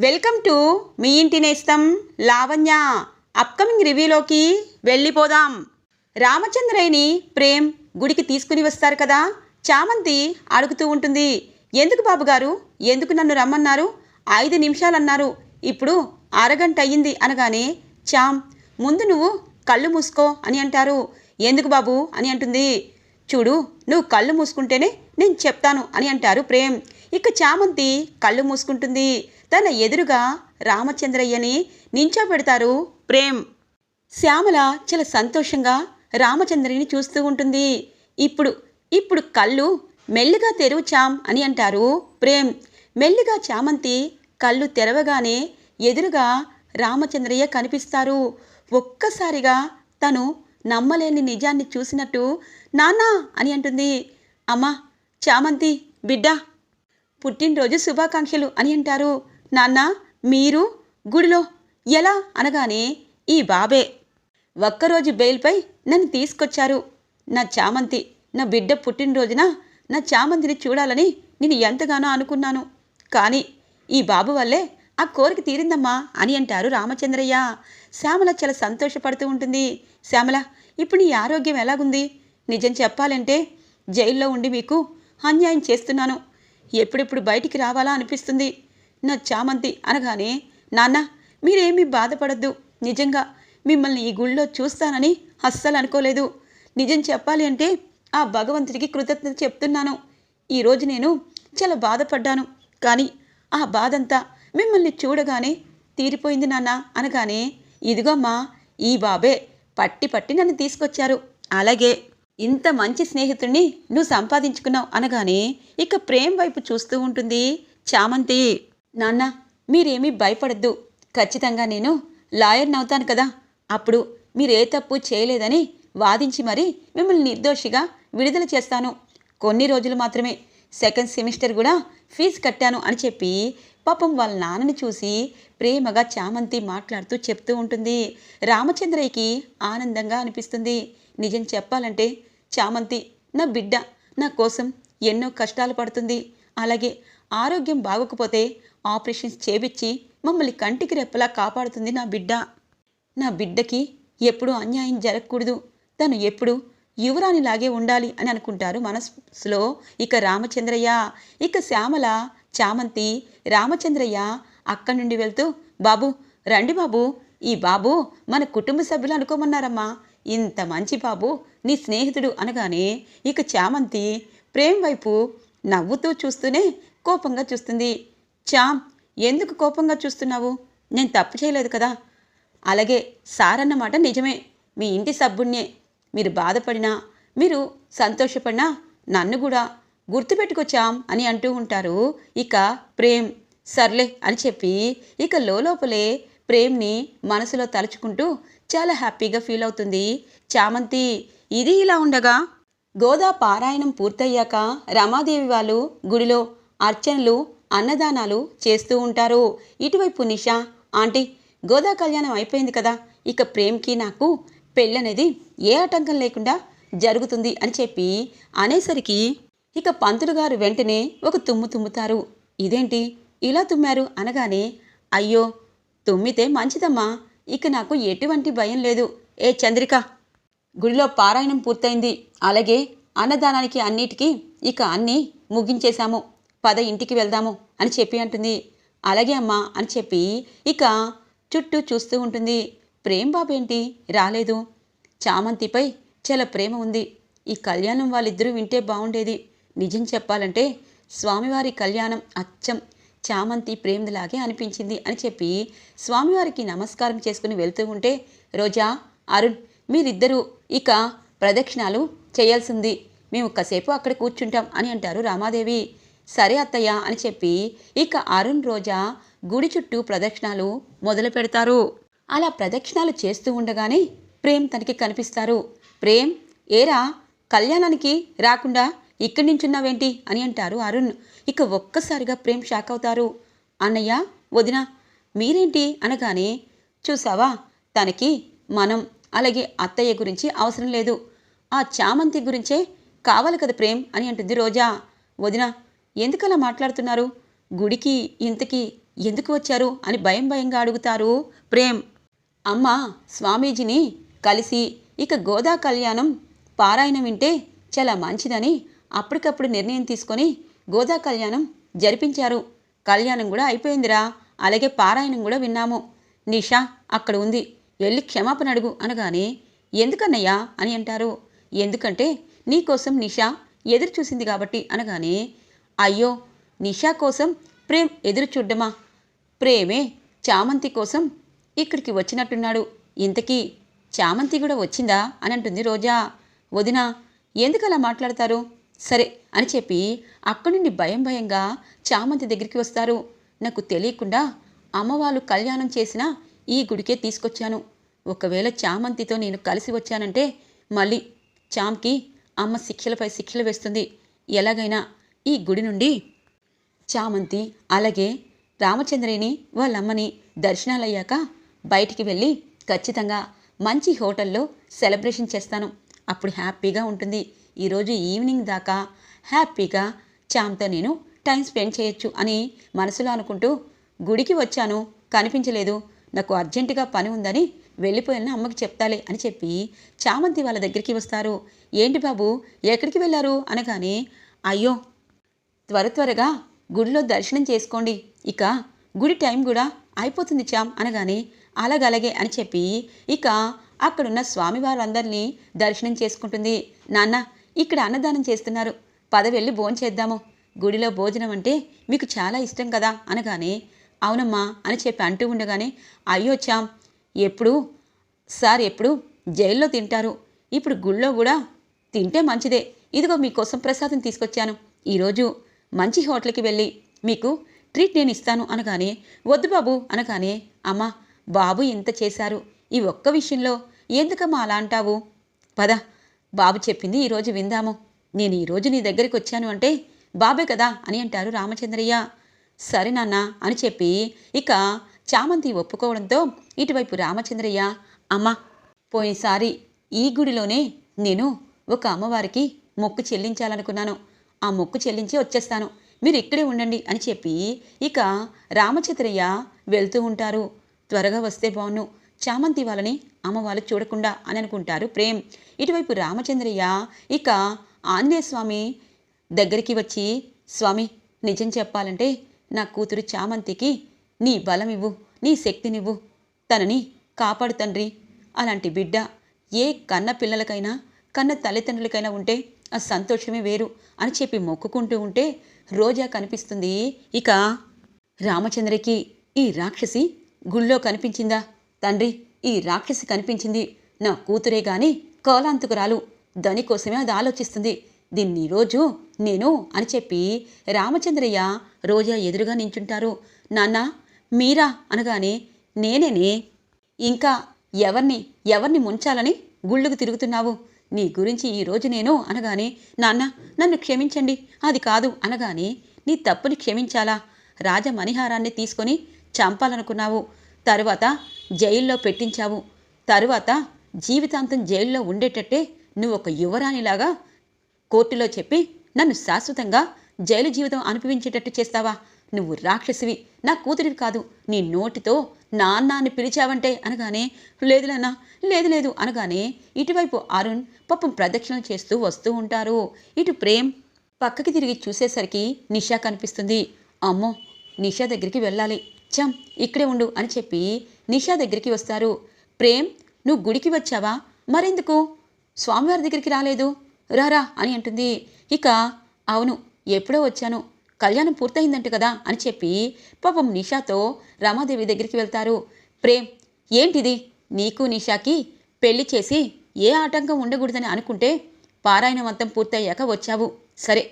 Welcome to me ఇంటి నేస్తం Lavanya. Upcoming రివ్యూలోకి వెళ్ళిపోదాం. రామచంద్రయ్యని ప్రేమ్ గుడికి తీసుకుని వస్తారు కదా? చామంతి అడుగుతూ ఉంటుంది. ఎందుకు బాబుగారు ఎందుకు నన్ను రమ్మన్నారు? ఐదు నిమిషాలన్నారు. ఇప్పుడు అరగంట అయ్యింది అనగానే చామ్ ముందు నువ్వు కళ్ళు మూసుకో అని అంటారు. ఎందుకు బాబు? అని అంటుంది. చూడు నువ్వు కళ్ళు మూసుకుంటేనే నేను చెప్తాను అని అంటారు ప్రేమ్. ఇక చామంతి కళ్ళు మూసుకుంటుంది. తన ఎదురుగా రామచంద్రయ్యని నించోబెడతారు ప్రేమ్. శ్యామల చాలా సంతోషంగా రామచంద్రయ్యని చూస్తూ ఉంటుంది. ఇప్పుడు ఇప్పుడు కళ్ళు మెల్లిగా తెరువుచాం అని అంటారు ప్రేమ్. మెల్లిగా చామంతి కళ్ళు తెరవగానే ఎదురుగా రామచంద్రయ్య కనిపిస్తారు. ఒక్కసారిగా తను నమ్మలేని నిజాన్ని చూసినట్టు నాన్నా అని అంటుంది. అమ్మా చామంతి బిడ్డ పుట్టినరోజు శుభాకాంక్షలు అని అంటారు. నాన్న మీరు గుడిలో ఎలా అనగానే ఈ బాబే. ఒక్కరోజు బెయిల్పై నన్ను తీసుకొచ్చారు. నా చామంతి నా బిడ్డ పుట్టినరోజున నా చామంతిని చూడాలని నేను ఎంతగానో అనుకున్నాను. కానీ ఈ బాబు వల్లే ఆ కోరిక తీరిందమ్మా అని అంటారు రామచంద్రయ్య. శ్యామల చాలా సంతోషపడుతూ ఉంటుంది. శ్యామల ఇప్పుడు నీ ఆరోగ్యం ఎలాగుంది? నిజం చెప్పాలంటే జైల్లో ఉండి మీకు అన్యాయం చేస్తున్నాను. ఎప్పుడెప్పుడు బయటికి రావాలా అనిపిస్తుంది. నా చామంతి అనగానే నాన్న మీరేమీ బాధపడద్దు. నిజంగా మిమ్మల్ని ఈ గుళ్ళో చూస్తానని అస్సలు అనుకోలేదు. నిజం చెప్పాలి అంటే ఆ భగవంతుడికి కృతజ్ఞత చెప్తున్నాను. ఈరోజు నేను చాలా బాధపడ్డాను. కానీ ఆ బాధంతా మిమ్మల్ని చూడగానే తీరిపోయింది నాన్న అనగానే ఇదిగోమ్మా ఈ బాబే పట్టి పట్టి నన్ను తీసుకొచ్చారు. అలాగే ఇంత మంచి స్నేహితుడిని నువ్వు సంపాదించుకున్నావు అనగానే ఇక ప్రేమ్ వైపు చూస్తూ ఉంటుంది చామంతి. నాన్న మీరేమీ భయపడద్దు. ఖచ్చితంగా నేను లాయర్ని అవుతాను కదా. అప్పుడు మీరే తప్పు చేయలేదని వాదించి మరీ మిమ్మల్ని నిర్దోషిగా విడుదల చేస్తాను. కొన్ని రోజులు మాత్రమే. సెకండ్ సెమిస్టర్ కూడా ఫీజు కట్టాను అని చెప్పి పాపం వాళ్ళ నాన్నని చూసి ప్రేమగా చామంతి మాట్లాడుతూ చెప్తూ ఉంటుంది. రామచంద్రయ్యకి ఆనందంగా అనిపిస్తుంది. నిజం చెప్పాలంటే చామంతి నా బిడ్డ నా కోసం ఎన్నో కష్టాలు పడుతుంది. అలాగే ఆరోగ్యం బాగోకపోతే ఆపరేషన్స్ చేపించి మమ్మల్ని కంటికి రెప్పలా కాపాడుతుంది నా బిడ్డ. నా బిడ్డకి ఎప్పుడూ అన్యాయం జరగకూడదు. తను ఎప్పుడు యువరాణిలాగే ఉండాలి అని అనుకుంటారు మనసులో ఇక రామచంద్రయ్య. ఇక శ్యామల చామంతి రామచంద్రయ్య అక్కడి నుండి వెళ్తూ బాబు రండి బాబు. ఈ బాబు మన కుటుంబ సభ్యులు అనుకోమన్నారమ్మా. ఇంత మంచి బాబు నీ స్నేహితుడు అనగానే ఇక చామంతి ప్రేమ్ వైపు నవ్వుతూ చూస్తూనే కోపంగా చూస్తుంది. చామ్ ఎందుకు కోపంగా చూస్తున్నావు? నేను తప్పు చేయలేదు కదా. అలాగే సారన్న మాట నిజమే. మీ ఇంటి సబ్బుణ్ణే మీరు బాధపడినా మీరు సంతోషపడినా నన్ను కూడా గుర్తుపెట్టుకొచ్చాం అని అంటూ ఉంటారు. ఇక ప్రేమ్ సర్లే అని చెప్పి ఇక లోపలే ప్రేమ్ని మనసులో తలుచుకుంటూ చాలా హ్యాపీగా ఫీల్ అవుతుంది. చామంతి ఇది ఇలా ఉండగా గోదా పారాయణం పూర్తయ్యాక రమాదేవి వాళ్ళు గుడిలో అర్చనలు అన్నదానాలు చేస్తూ ఉంటారు. ఇటువైపు నిషా ఆంటీ గోదా కళ్యాణం అయిపోయింది కదా ఇక ప్రేమ్కి నాకు పెళ్ళనేది ఏ ఆటంకం లేకుండా జరుగుతుంది అని చెప్పి అనేసరికి ఇక పంతులు గారు వెంటనే ఒక తుమ్ము తుమ్ముతారు. ఇదేంటి? ఇలా తుమ్మారు? అనగానే అయ్యో తుమ్మితే మంచిదమ్మా ఇక నాకు ఎటువంటి భయం లేదు. ఏ చంద్రిక గుడిలో పారాయణం పూర్తయింది. అలాగే అన్నదానానికి అన్నిటికీ ఇక అన్నీ ముగించేశాము. పద ఇంటికి వెళ్దాము అని చెప్పి అంటుంది. అలాగే అమ్మా అని చెప్పి ఇక చుట్టూ చూస్తూ ఉంటుంది. ప్రేమ్ బాబు ఏంటి? రాలేదు. చామంతిపై చాలా ప్రేమ ఉంది. ఈ కళ్యాణం వాళ్ళిద్దరూ వింటే బాగుండేది. నిజం చెప్పాలంటే స్వామివారి కళ్యాణం అచ్చం చామంతి ప్రేమలాగే అనిపించింది అని చెప్పి స్వామివారికి నమస్కారం చేసుకుని వెళ్తూ ఉంటే రోజా అరుణ్ మీరిద్దరూ ఇక ప్రదక్షిణాలు చేయాల్సింది. మేము కాసేపు అక్కడ కూర్చుంటాం అని అంటారు రామాదేవి. సరే అత్తయ్య అని చెప్పి ఇక అరుణ్ రోజా గుడి చుట్టూ ప్రదక్షిణాలు మొదలు పెడతారు. అలా ప్రదక్షిణాలు చేస్తూ ఉండగానే ప్రేమ్ తనకి కనిపిస్తారు. ప్రేమ్ ఏరా కళ్యాణానికి రాకుండా ఇక్కడి నుంచున్నావేంటి? అని అంటారు అరుణ్. ఇక ఒక్కసారిగా ప్రేమ్ షాక్ అవుతారు. అన్నయ్య వదిన మీరేంటి? అనగానే చూసావా తనకి మనం అలాగే అత్తయ్య గురించి అవసరం లేదు. ఆ చామంతి గురించే కావాలి కదా ప్రేమ్? అని అంటుంది రోజా. వదిన ఎందుకలా మాట్లాడుతున్నారు? గుడికి ఇంతకీ ఎందుకు వచ్చారు? అని భయం భయంగా అడుగుతారు ప్రేమ్. అమ్మ స్వామీజీని కలిసి ఇక గోదా కళ్యాణం పారాయణం వింటే చాలా మంచిదని అప్పటికప్పుడు నిర్ణయం తీసుకొని గోదా కళ్యాణం జరిపించారు. కళ్యాణం కూడా అయిపోయిందిరా. అలాగే పారాయణం కూడా విన్నాము. నిషా అక్కడ ఉంది. వెళ్ళి క్షమాపణ అడుగు అనగానే ఎందుకన్నయ్యా? అని అంటారు. ఎందుకంటే నీకోసం నిషా ఎదురు చూసింది కాబట్టి అనగానే అయ్యో నిషా కోసం ప్రేమ్ ఎదురు చూడ్డమా? ప్రేమే చామంతి కోసం ఇక్కడికి వచ్చినట్టున్నాడు. ఇంతకీ చామంతి కూడా వచ్చిందా? అని అంటుంది రోజా. వదిన ఎందుకు అలా మాట్లాడతారు? సరే అని చెప్పి అక్కడి నుండి భయం భయంగా చామంతి దగ్గరికి వస్తారు. నాకు తెలియకుండా అమ్మవాళ్ళు కళ్యాణం చేసిన ఈ గుడికే తీసుకొచ్చాను. ఒకవేళ చామంతితో నేను కలిసి వచ్చానంటే మళ్ళీ చామ్కి అమ్మ శిక్షలపై శిక్షలు వేస్తుంది. ఎలాగైనా ఈ గుడి నుండి చామంతి అలాగే రామచంద్రేని వాళ్ళమ్మని దర్శనాలయ్యాక బయటికి వెళ్ళి ఖచ్చితంగా మంచి హోటల్లో సెలబ్రేషన్ చేస్తాను. అప్పుడు హ్యాపీగా ఉంటుంది. ఈరోజు ఈవినింగ్ దాకా హ్యాపీగా చామ్తో నేను టైం స్పెండ్ చేయొచ్చు అని మనసులో అనుకుంటూ గుడికి వచ్చాను. కనిపించలేదు. నాకు అర్జెంటుగా పని ఉందని వెళ్ళిపోయిన అమ్మకి చెప్తాలే అని చెప్పి చామంతి వాళ్ళ దగ్గరికి వస్తారు. ఏంటి బాబు ఎక్కడికి వెళ్ళారు? అనగానే అయ్యో త్వర త్వరగా గుడిలో దర్శనం చేసుకోండి. ఇక గుడి టైం కూడా అయిపోతుంది చామ్ అనగానే అలాగలాగే అని చెప్పి ఇక అక్కడున్న స్వామివారందరినీ దర్శనం చేసుకుంటుంది. నాన్న ఇక్కడ అన్నదానం చేస్తున్నారు. పద వెళ్ళి భోంచేద్దాము గుడిలో భోజనం అంటే మీకు చాలా ఇష్టం కదా అనగానే అవునమ్మా అని చెప్పి అంటూ ఉండగానే అయ్యో చామ్ ఎప్పుడు? సార్ ఎప్పుడు? జైల్లో తింటారు. ఇప్పుడు గుళ్ళో కూడా తింటే మంచిదే. ఇదిగో మీకోసం ప్రసాదం తీసుకొచ్చాను. ఈరోజు మంచి హోటల్కి వెళ్ళి మీకు ట్రీట్ నేను ఇస్తాను అనగానే వద్దు బాబు అనగానే అమ్మా బాబు ఇంత చేశారు. ఈ ఒక్క విషయంలో ఎందుకమ్మా అలా అంటావు? పద బాబు చెప్పింది ఈరోజు విందాము. నేను ఈరోజు నీ దగ్గరికి వచ్చాను అంటే బాబే కదా అని అంటారు రామచంద్రయ్య. సరే నాన్న అని చెప్పి ఇక చామంతి ఒప్పుకోవడంతో ఇటువైపు రామచంద్రయ్య అమ్మ పోయినసారి ఈ గుడిలోనే నేను ఒక అమ్మవారికి మొక్కు చెల్లించాలనుకున్నాను. ఆ మొక్కు చెల్లించి వచ్చేస్తాను. మీరు ఇక్కడే ఉండండి అని చెప్పి ఇక రామచంద్రయ్య వెళ్తూ ఉంటారు. త్వరగా వస్తే బాగున్ను చామంతి వాళ్ళని అమ్మ వాళ్ళు చూడకుండా అని అనుకుంటారు ప్రేమ్. ఇటువైపు రామచంద్రయ్య ఇక ఆంజనేయ స్వామి దగ్గరికి వచ్చి స్వామి నిజం చెప్పాలంటే నా కూతురు చామంతికి నీ బలమివ్వు నీ శక్తినివ్వు. తనని కాపాడు తండ్రి అలాంటి బిడ్డ ఏ కన్న పిల్లలకైనా కన్న తల్లిదండ్రులకైనా ఉంటే ఆ సంతోషమే వేరు అని చెప్పి మొక్కుకుంటూ ఉంటే రోజా కనిపిస్తుంది. ఇక రామచంద్రకి ఈ రాక్షసి గుళ్ళో కనిపించిందా? తండ్రి ఈ రాక్షసి కనిపించింది నా కూతురే గాని కోలాంతకురాలు దానికోసమే అది ఆలోచిస్తుంది. దీన్ని రోజు నేను అని చెప్పి రామచంద్రయ్య రోజా ఎదురుగా నించుంటారు. నాన్న మీరా అనగానే నేనేనే. ఇంకా ఎవరిని ఎవరిని ముంచాలని గుళ్ళుకు తిరుగుతున్నావు? నీ గురించి ఈరోజు నేను అనగానే నాన్న నన్ను క్షమించండి. అది కాదు అనగానే నీ తప్పుని క్షమించాలా? రాజ మణిహారాన్ని తీసుకొని చంపాలనుకున్నావు. తరువాత జైల్లో పెట్టించావు. తరువాత జీవితాంతం జైల్లో ఉండేటట్టే నువ్వు ఒక యువరాణిలాగా కోర్టులో చెప్పి నన్ను శాశ్వతంగా జైలు జీవితం అనుభవించేటట్టు చేస్తావా? నువ్వు రాక్షసివి. నా కూతురివి కాదు. నీ నోటితో నాన్న అని పిలిచావంటే అనగానే లేదు నాన్న లేదు లేదు అనగానే ఇటువైపు అరుణ్ పాపం ప్రదక్షిణలు చేస్తూ వస్తూ ఉంటారు. ఇటు ప్రేమ్ పక్కకి తిరిగి చూసేసరికి నిషా కనిపిస్తుంది. అమ్మో నిషా దగ్గరికి వెళ్ళాలి. చమ్ ఇక్కడే ఉండు అని చెప్పి నిషా దగ్గరికి వస్తారు. ప్రేమ్ నువ్వు గుడికి వచ్చావా? మరెందుకు? స్వామివారి దగ్గరికి రాలేదు. రారా అని అంటుంది. ఇక అవును ఎప్పుడో వచ్చాను. కళ్యాణం పూర్తయిందంట కదా అని చెప్పి పాపం నిషాతో రమాదేవి దగ్గరికి వెళ్తారు. ప్రేమ్ ఏంటిది? నీకు నిషాకి పెళ్ళి చేసి ఏ ఆటంకం ఉండకూడదని అనుకుంటే పారాయణవంతం పూర్తయ్యాక వచ్చావు. సరే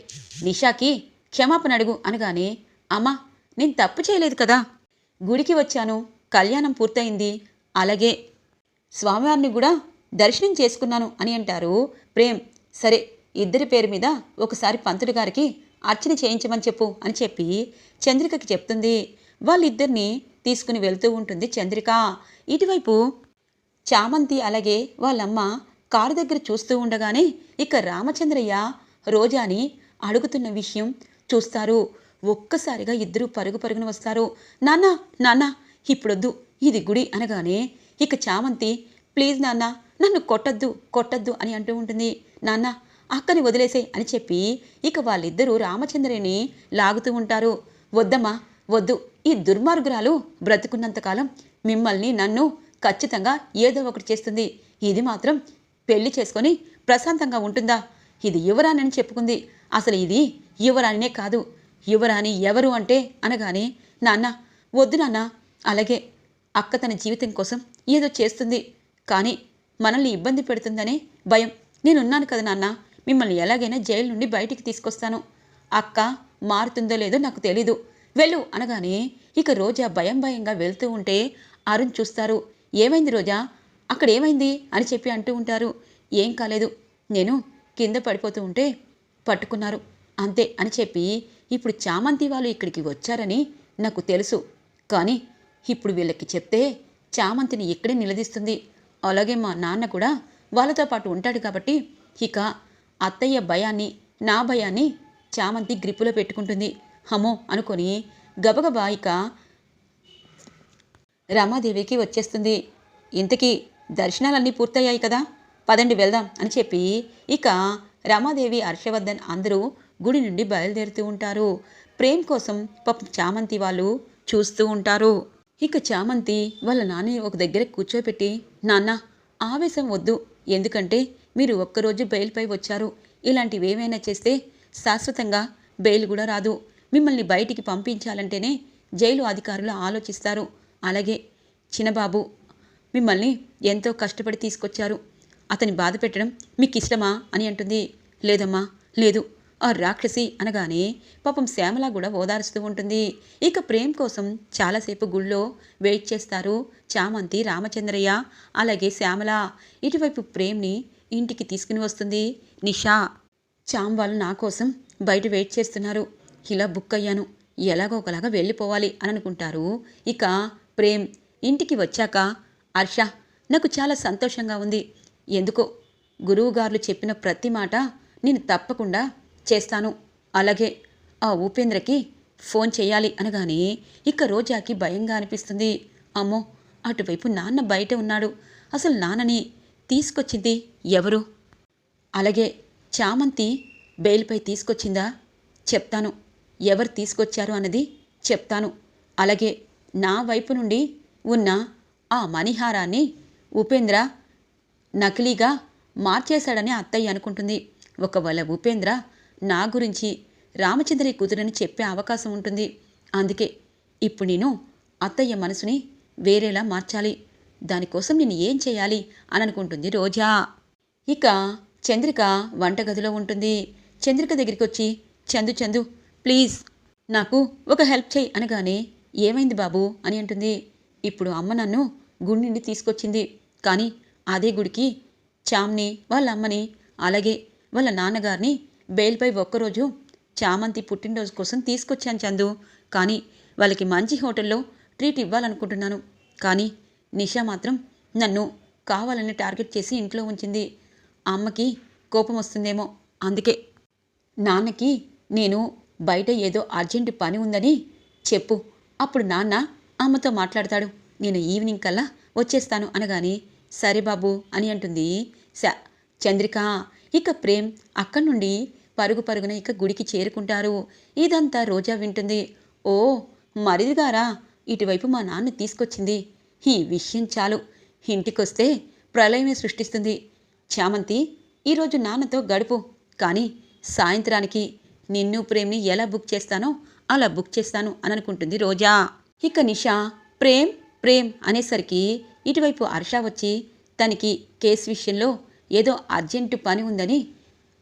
నిషాకి క్షమాపణ అడుగు అనగానే అమ్మా నేను తప్పు చేయలేదు కదా. గుడికి వచ్చాను. కళ్యాణం పూర్తయింది. అలాగే స్వామివారిని కూడా దర్శనం చేసుకున్నాను అని అంటారు. ప్రేమ్ సరే ఇద్దరి పేరు మీద ఒకసారి పంతుడి గారికి అర్చన చేయించమని చెప్పు అని చెప్పి చంద్రికకి చెప్తుంది. వాళ్ళిద్దరిని తీసుకుని వెళ్తూ ఉంటుంది చంద్రిక. ఇటువైపు చామంతి అలాగే వాళ్ళమ్మ కారు దగ్గర చూస్తూ ఉండగానే ఇక రామచంద్రయ్య రోజాని అడుగుతున్న విషయం చూస్తారు. ఒక్కసారిగా ఇద్దరు పరుగు పరుగున వస్తారు. నాన్న నాన్న ఇప్పుడొద్దు ఇది గుడి అనగానే ఇక చామంతి ప్లీజ్ నాన్న నన్ను కొట్టద్దు కొట్టద్దు అని అంటూ ఉంటుంది. నాన్న అక్కని వదిలేసే అని చెప్పి ఇక వాళ్ళిద్దరూ రామచంద్రుని లాగుతూ ఉంటారు. వద్దమ్మా వద్దు. ఈ దుర్మార్గురాలు బ్రతుకున్నంతకాలం మిమ్మల్ని నన్ను ఖచ్చితంగా ఏదో ఒకటి చేస్తుంది. ఇది మాత్రం పెళ్ళి చేసుకొని ప్రశాంతంగా ఉంటుందా? ఇది యువరాణి అని చెప్పుకుంది. అసలు ఇది యువరాణినే కాదు. యువరాణి ఎవరు అంటే అనగానే నాన్న వద్దు నాన్న. అలాగే అక్క తన జీవితం కోసం ఏదో చేస్తుంది. కానీ మనల్ని ఇబ్బంది పెడుతుందనే భయం. నేనున్నాను కదా నాన్న. మిమ్మల్ని ఎలాగైనా జైలు నుండి బయటికి తీసుకొస్తాను. అక్క మారుతుందో లేదో నాకు తెలీదు. వెళ్ళు అనగానే ఇక రోజా భయం భయంగా వెళ్తూ ఉంటే అరుణ్ చూస్తారు. ఏమైంది రోజా? అక్కడ ఏమైంది? అని చెప్పి అంటూ ఉంటారు. ఏం కాలేదు. నేను కింద పడిపోతూ ఉంటే పట్టుకున్నారు. అంతే అని చెప్పి ఇప్పుడు చామంతి వాళ్ళు ఇక్కడికి వచ్చారని నాకు తెలుసు. కానీ ఇప్పుడు వీళ్ళకి చెప్తే చామంతిని ఇక్కడే నిలదీస్తుంది. అలాగే మా నాన్న కూడా వాళ్ళతో పాటు ఉంటాడు కాబట్టి ఇక అత్తయ్య భయాన్ని నా భయాన్ని చామంతి గ్రిప్పులో పెట్టుకుంటుంది. హమో అనుకొని గబగబా ఇక రమాదేవికి వచ్చేస్తుంది. ఇంతకీ దర్శనాలన్నీ పూర్తయ్యాయి కదా? పదండి వెళ్దాం అని చెప్పి ఇక రమాదేవి హర్షవర్ధన్ అందరూ గుడి నుండి బయలుదేరుతూ ఉంటారు. ప్రేమ్ కోసం పాపం చామంతి వాళ్ళు చూస్తూ ఉంటారు. ఇక చామంతి వాళ్ళ నాన్నని ఒక దగ్గర కూర్చోపెట్టి నాన్న ఆవేశం వద్దు. ఎందుకంటే మీరు ఒక్కరోజు బెయిల్పై వచ్చారు. ఇలాంటివి ఏమైనా చేస్తే శాశ్వతంగా బెయిల్ కూడా రాదు. మిమ్మల్ని బయటికి పంపించాలంటేనే జైలు అధికారులు ఆలోచిస్తారు. అలాగే చిన్నబాబు మిమ్మల్ని ఎంతో కష్టపడి తీసుకొచ్చారు. అతని బాధ పెట్టడం మీకు ఇష్టమా అని అంటుంది. లేదమ్మా లేదు. ఆ రాక్షసి అనగానే పాపం శ్యామల కూడా ఓదారుస్తూ ఉంటుంది. ఇక ప్రేమ్ కోసం చాలాసేపు గుళ్ళో వెయిట్ చేస్తారు చామంతి రామచంద్రయ్య అలాగే శ్యామల. ఇటువైపు ప్రేమ్ని ఇంటికి తీసుకుని వస్తుంది. నిషా చామ్ వాళ్ళు నా కోసం బయట వెయిట్ చేస్తున్నారు. ఇలా బుక్ అయ్యాను. ఎలాగో ఒకలాగా వెళ్ళిపోవాలి అని అనుకుంటారు. ఇక ప్రేమ్ ఇంటికి వచ్చాక హర్ష నాకు చాలా సంతోషంగా ఉంది. ఎందుకో? గురువుగారులు చెప్పిన ప్రతి మాట నేను తప్పకుండా చేస్తాను. అలాగే ఆ ఉపేంద్రకి ఫోన్ చేయాలి అనగానే ఇక రోజాకి భయంగా అనిపిస్తుంది. అమ్మో అటువైపు నాన్న బయట ఉన్నాడు. అసలు నాన్నని తీసుకొచ్చింది ఎవరు? అలాగే చామంతి బెయిల్పై తీసుకొచ్చిందా? చెప్తాను. ఎవరు తీసుకొచ్చారు అన్నది చెప్తాను. అలాగే నా వైపు నుండి ఉన్న ఆ మణిహారాన్ని ఉపేంద్ర నకిలీగా మార్చేశాడని అత్తయ్య అనుకుంటుంది. ఒకవేళ ఉపేంద్ర నా గురించి రామచంద్రయ్య కుదురని చెప్పే అవకాశం ఉంటుంది. అందుకే ఇప్పుడు నేను అత్తయ్య మనసుని వేరేలా మార్చాలి. దానికోసం నేను ఏం చేయాలి? అని అనుకుంటుంది రోజా. ఇక చంద్రిక వంటగదిలో ఉంటుంది. చంద్రిక దగ్గరికి వచ్చి చందు చందు ప్లీజ్ నాకు ఒక హెల్ప్ చేయి అనగానే ఏమైంది బాబు? అని అంటుంది. ఇప్పుడు అమ్మ నన్ను గుడి నుండి తీసుకొచ్చింది. కానీ అదే గుడికి చామ్ని వాళ్ళ అమ్మని అలాగే వాళ్ళ నాన్నగారిని బెయిల్పై ఒక్కరోజు చామంతి పుట్టినరోజు కోసం తీసుకొచ్చాను చందు. కానీ వాళ్ళకి మంచి హోటల్లో ట్రీట్ ఇవ్వాలనుకుంటున్నాను. కానీ నిషా మాత్రం నన్ను కావాలని టార్గెట్ చేసి ఇంట్లో ఉంచింది. అమ్మకి కోపం వస్తుందేమో. అందుకే నాన్నకి నేను బయట ఏదో అర్జెంటు పని ఉందని చెప్పు. అప్పుడు నాన్న అమ్మతో మాట్లాడతాడు. నేను ఈవినింగ్ కల్లా వచ్చేస్తాను అనగాని సరే బాబు అని అంటుంది. స చంద్రిక ఇక ప్రేమ్ అక్కడి నుండి పరుగు పరుగున ఇక గుడికి చేరుకుంటారు. ఇదంతా రోజా వింటుంది. ఓ మరిదిగారా ఇటువైపు మా నాన్న తీసుకొచ్చింది. ఈ విషయం చాలు. ఇంటికొస్తే ప్రళయమే సృష్టిస్తుంది. చామంతి ఈరోజు నాన్నతో గడుపు. కానీ సాయంత్రానికి నిన్ను ప్రేమ్ని ఎలా బుక్ చేస్తానో అలా బుక్ చేస్తాను అని అనుకుంటుంది రోజా. ఇక నిషా ప్రేమ్ ప్రేమ్ అనేసరికి ఇటువైపు హర్ష వచ్చి తనకి కేసు విషయంలో ఏదో అర్జెంటు పని ఉందని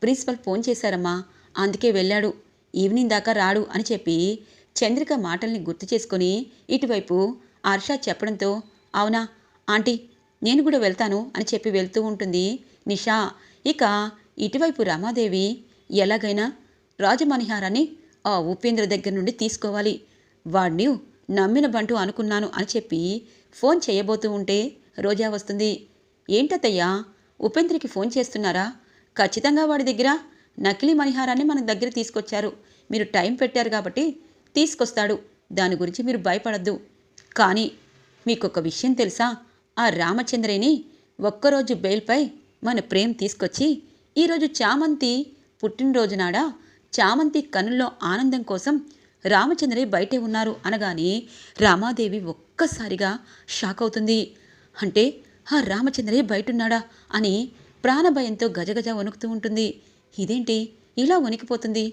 ప్రిన్సిపల్ ఫోన్ చేశారమ్మా. అందుకే వెళ్ళాడు. ఈవినింగ్ దాకా రాడు అని చెప్పి చంద్రిక మాటల్ని గుర్తు చేసుకొని ఇటువైపు హర్ష చెప్పడంతో అవునా ఆంటీ నేను కూడా వెళ్తాను అని చెప్పి వెళ్తూ ఉంటుంది నిషా. ఇక ఇటువైపు రమాదేవి ఎలాగైనా రాజమణిహారాన్ని ఆ ఉపేంద్ర దగ్గర నుండి తీసుకోవాలి. వాడిని నమ్మిన బంటు అనుకున్నాను అని చెప్పి ఫోన్ చేయబోతూ ఉంటే రోజా వస్తుంది. ఏంటత్తయ్యా ఉపేంద్రకి ఫోన్ చేస్తున్నారా? ఖచ్చితంగా వాడి దగ్గర నకిలీ మణిహారాన్ని మన దగ్గర తీసుకొచ్చారు. మీరు టైం పెట్టారు కాబట్టి తీసుకొస్తాడు. దాని గురించి మీరు భయపడద్దు. కానీ మీకొక విషయం తెలుసా? ఆ రామచంద్రని ఒక్కరోజు బెయిల్పై మన ప్రేమ్ తీసుకొచ్చి ఈరోజు చామంతి పుట్టినరోజు నాడా చామంతి కనుల్లో ఆనందం కోసం రామచంద్రయ్య బయటే ఉన్నారు అనగానే రామాదేవి ఒక్కసారిగా షాక్ అవుతుంది. అంటే ఆ రామచంద్రయ్య బయటున్నాడా? అని ప్రాణభయంతో గజగజ వణుకుతూ ఉంటుంది. ఇదేంటి? ఇలా వణికిపోతుంది?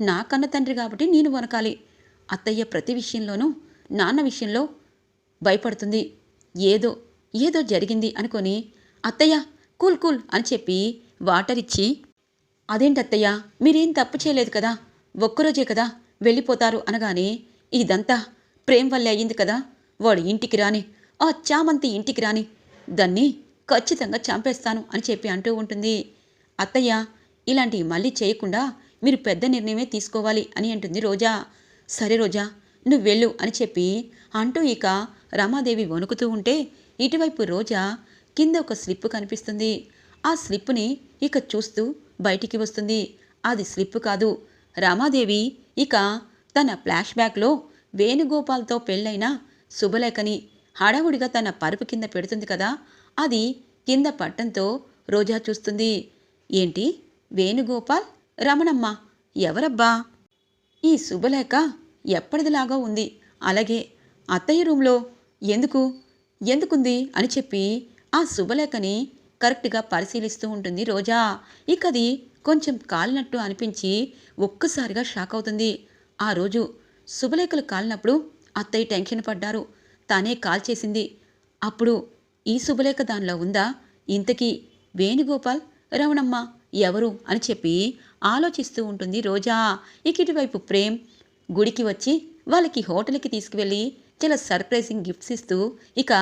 నా కన్న తండ్రి కాబట్టి నేను వనకాలి అత్తయ్య ప్రతి విషయంలోనూ నాన్న విషయంలో భయపడుతుంది. ఏదో ఏదో జరిగింది అనుకొని అత్తయ్య కూల్ కూల్ అని చెప్పి వాటర్ ఇచ్చి అదేంటి అత్తయ్య మీరేం తప్పు చేయలేదు కదా? ఒక్కరోజే కదా వెళ్ళిపోతారు అనగానే ఇదంతా ప్రేమ్ వల్లే అయ్యింది కదా? వాడు ఇంటికి రాని ఆ చామంతి ఇంటికి రాని దాన్ని ఖచ్చితంగా చంపేస్తాను అని చెప్పి అంటూ ఉంటుంది. అత్తయ్య ఇలాంటివి మళ్ళీ చేయకుండా మీరు పెద్ద నిర్ణయమే తీసుకోవాలి అని అంటుంది రోజా. సరే రోజా నువ్వు వెళ్ళు అని చెప్పి అంటూ ఇక రమాదేవి వణుకుతూ ఉంటే ఇటువైపు రోజా కింద ఒక స్లిప్ కనిపిస్తుంది. ఆ స్లిప్ని ఇక చూస్తూ బయటికి వస్తుంది. అది స్లిప్ కాదు. రమాదేవి ఇక తన ఫ్లాష్ బ్యాక్లో వేణుగోపాల్తో పెళ్ళైన శుభలేఖని హడావుడిగా తన పరుపు కింద పెడుతుంది కదా. అది కింద పట్టంతో రోజా చూస్తుంది. ఏంటి? వేణుగోపాల్? రమణమ్మ? ఎవరబ్బా? ఈ శుభలేఖ ఎప్పటిదిలాగా ఉంది. అలాగే అత్తయ్య రూమ్లో ఎందుకు? ఎందుకుంది? అని చెప్పి ఆ శుభలేఖని కరెక్ట్గా పరిశీలిస్తూ ఉంటుంది రోజా. ఇక అది కొంచెం కాలినట్టు అనిపించి ఒక్కసారిగా షాక్ అవుతుంది. ఆ రోజు శుభలేఖలు కాలినప్పుడు అత్తయ్య టెన్షన్ పడ్డారు. తానే కాల్ చేసింది. అప్పుడు ఈ శుభలేఖ దానిలో ఉందా? ఇంతకీ వేణుగోపాల్ రమణమ్మ ఎవరు? అని చెప్పి ఆలోచిస్తూ ఉంటుంది రోజా. ఇక ఇటువైపు ప్రేమ్ గుడికి వచ్చి వాళ్ళకి హోటల్కి తీసుకువెళ్ళి చాలా సర్ప్రైజింగ్ గిఫ్ట్స్ ఇస్తూ ఇక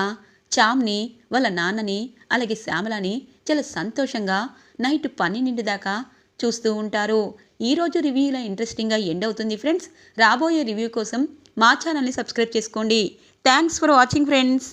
చామ్ని వాళ్ళ నాన్నని అలాగే శ్యామలని చాలా సంతోషంగా నైట్ పన్నెండింటి దాకా చూస్తూ ఉంటారు. ఈరోజు రివ్యూ ఇలా ఇంట్రెస్టింగ్గా ఎండ్ అవుతుంది ఫ్రెండ్స్. రాబోయే రివ్యూ కోసం మా ఛానల్ని సబ్స్క్రైబ్ చేసుకోండి. Thanks for watching friends